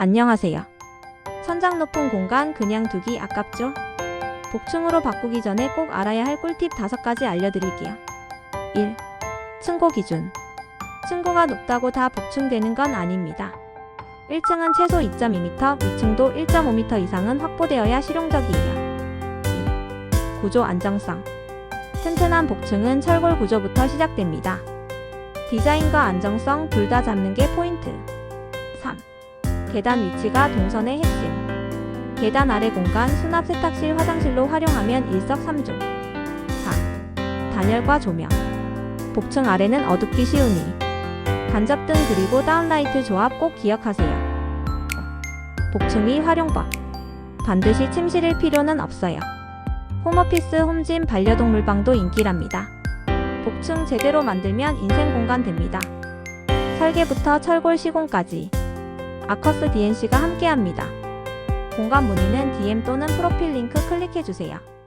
안녕하세요. 천장 높은 공간 그냥 두기 아깝죠? 복층으로 바꾸기 전에 꼭 알아야 할 꿀팁 5가지 알려드릴게요. 1. 층고 기준. 층고가 높다고 다 복층되는 건 아닙니다. 1층은 최소 2.2m, 위층도 1.5m 이상은 확보되어야 실용적이에요. 2. 구조 안정성. 튼튼한 복층은 철골 구조부터 시작됩니다. 디자인과 안정성 둘 다 잡는 게 포인트. 3. 계단 위치가 동선의 핵심. 계단 아래 공간 수납 세탁실 화장실로 활용하면 일석삼조. 4. 단열과 조명. 복층 아래는 어둡기 쉬우니 간접등 그리고 다운라이트 조합 꼭 기억하세요. 복층 위 활용법. 반드시 침실일 필요는 없어요. 홈오피스 홈짐 반려동물 방도 인기랍니다. 복층 제대로 만들면 인생 공간 됩니다. 설계부터 철골 시공까지 아커스 DNC가 함께합니다. 공간 문의는 DM 또는 프로필 링크 클릭해주세요.